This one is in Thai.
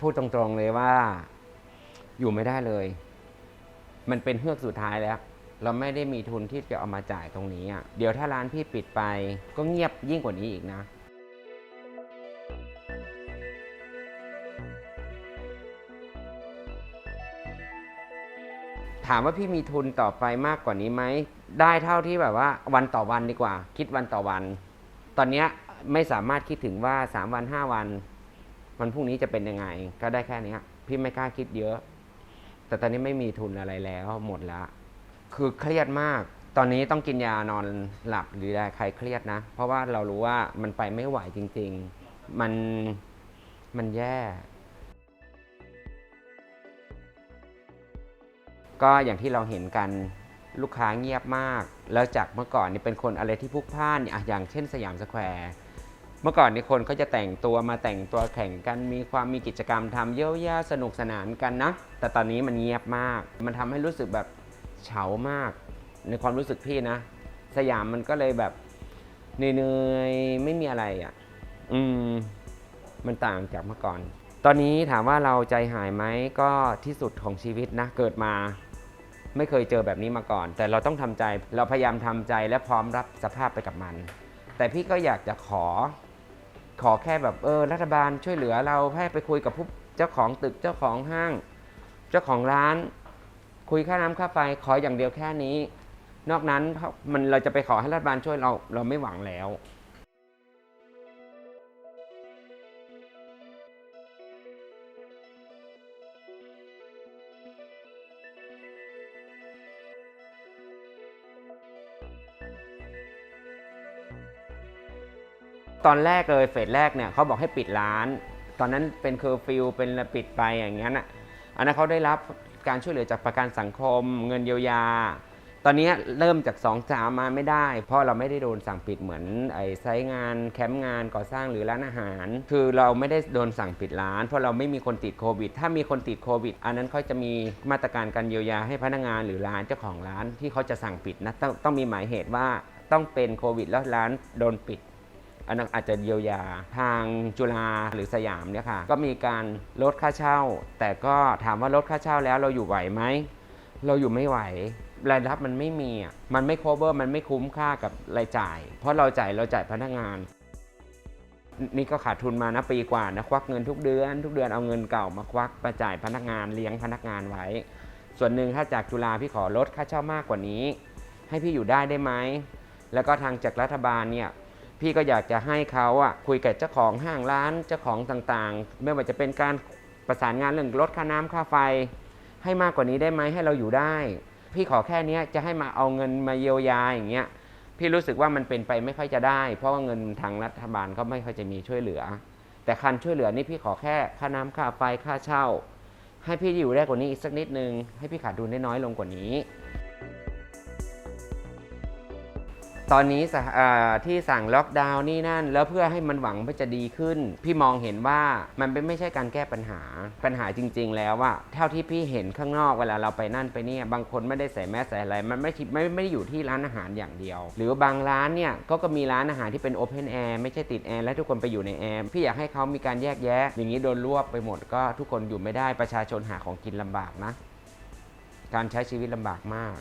พูดตรงๆเลยว่า อยู่ไม่ได้เลย มันเป็นเฮือกสุดท้ายแล้ว เราไม่ได้มีทุนที่จะเอามาจ่ายตรงนี้อะเดี๋ยวถ้าร้านพี่ปิดไปก็เงียบยิ่งกว่านี้อีกนะถามว่าพี่มีทุนต่อไปมากกว่านี้ไหม ได้เท่าที่แบบว่า วันต่อวันดีกว่า คิดวันต่อวัน ตอนนี้ไม่สามารถคิดถึงว่า 3 วัน 5 วัน วันพรุ่งนี้จะเป็นยังไง ก็ได้แค่นี้พี่ไม่กล้าคิดเยอะ แต่ตอนนี้ไม่มีทุนอะไรแล้วหมดแล้วคือเครียดมาก ตอนนี้ต้องกินยานอนหลับหรืออะไรใครเครียดนะ เพราะว่าเรารู้ว่ามันไปไม่ไหวจริง ๆ มันมันแย่ ก็อย่างที่เราเห็นกันลูกค้าเงียบมาก แล้วจากเมื่อก่อนนี่เป็นคนอะไรที่พุกพล่าน อย่างเช่นสยามสแควร์ เมื่อก่อนนี่คนเขาจะแต่งตัวมาแต่งตัวแข่งกัน มีความมีกิจกรรมทำเยอะแยะสนุกสนานกันนะ แต่ตอนนี้มันเงียบมาก มันทำให้รู้สึกแบบเฉามาก ในความรู้สึกพี่นะ สยามมันก็เลยแบบเหนื่อยๆไม่มีอะไรอะ อืม มันต่างจากเมื่อก่อน ตอนนี้ถามว่าเราใจหายไหมก็ที่สุดของชีวิตนะ เกิดมา ไม่เคยเจอแบบนี้มาก่อน แต่เราต้องทำใจ เราพยายามทำใจและพร้อมรับสภาพไปกับมัน แต่พี่ก็อยากจะขอ ขอแค่แบบเออรัฐบาลช่วยเหลือเราให้ไปคุยกับผู้เจ้าของตึกเจ้าของห้าง เจ้าของร้าน คุยค่าน้ำค่าไฟขออย่างเดียวแค่นี้ นอกนั้นมันเราจะไปขอให้รัฐบาลช่วยเราเราไม่หวังแล้ว ตอนแรกเลยเฟสแรกเนี่ยเขาบอกให้ปิดร้าน ตอนนั้นเป็นเคอร์ฟิวเป็นปิดไปอย่างเงี้ยนะอันนั้นเขาได้รับการช่วยเหลือจากประกันสังคม เงินเยียวยา ตอนนี้เริ่มจาก2องสามมาไม่ได้ เพราะเราไม่ได้โดนสั่งปิดเหมือนไอ้ไซต์งานแคมป์งานก่อสร้างหรือร้านอาหาร คือเราไม่ได้โดนสั่งปิดร้าน เพราะเราไม่มีคนติดโควิด ถ้ามีคนติดโควิด อันนั้นเขาจะมีมาตรการการเยียวยาให้พนักงานหรือร้านเจ้าของร้านที่เขาจะสั่งปิดนะต้องต้องมีหมายเหตุว่าต้องเป็นโควิดแล้วร้านโดนปิด อันนั้นอาจจะเยียวยาทางจุฬาหรือสยามเนี่ยค่ะก็มีการลดค่าเช่า แต่ก็ถามว่าลดค่าเช่าแล้วเราอยู่ไหวไหมเราอยู่ไม่ไหวรายรับมันไม่มีอะมันไม่ cover มันไม่คุ้มค่ากับรายจ่าย เพราะเราจ่ายเราจ่ายพนักงาน นี่ก็ขาดทุนมานะปีกว่านะควักเงินทุกเดือน ทุกเดือนเอาเงินเก่ามาควักมาจ่ายพนักงานเลี้ยงพนักงานไว้ ส่วนหนึ่งถ้าจากจุฬาพี่ขอลดค่าเช่ามากกว่านี้ ให้พี่อยู่ได้ได้ไหมแล้วก็ทางจากรัฐบาลเนี่ย พี่ก็อยากจะให้เขาอะคุยกับเจ้าของห้างร้านเจ้าของต่างๆ ไม่ว่าจะเป็นการประสานงานเรื่องลดค่าน้ำค่าไฟ ให้มากกว่านี้ได้ไหมให้เราอยู่ได้ พี่ขอแค่นี้จะให้มาเอาเงินมาเยียวยาอย่างเงี้ยพี่รู้สึกว่ามันเป็นไปไม่ค่อยจะได้ เพราะว่าเงินทางรัฐบาลก็ไม่ค่อยจะมีช่วยเหลือ แต่คันช่วยเหลือนี่พี่ขอแค่ค่าน้ำค่าไฟค่าเช่า ให้พี่อยู่ได้กว่านี้อีกสักนิดนึงให้พี่ขาดดุลได้น้อยลงกว่านี้ ตอนนี้ที่สั่งล็อกดาวน์นี่นั่น แล้วเพื่อให้มันหวังว่าจะดีขึ้น พี่มองเห็นว่ามันเป็นไม่ใช่การแก้ปัญหาปัญหาจริง ๆ แล้วว่าเท่าที่พี่เห็นข้างนอกเวลาเราไปนั่นไปนี่บางคนไม่ได้ใส่แมสใส่อะไรมันไม่ไม่ไม่ได้อยู่ที่ร้านอาหารอย่างเดียว หรือบางร้านเนี่ยก็ก็มีร้านอาหารที่เป็นโอเพนแอร์ไม่ใช่ติดแอร์และทุกคนไปอยู่ในแอร์พี่อยากให้เขามีการแยกแยะ อย่างนี้โดนรวบไปหมดก็ทุกคนอยู่ไม่ได้ประชาชนหาของกินลำบากนะ การใช้ชีวิตลำบากมาก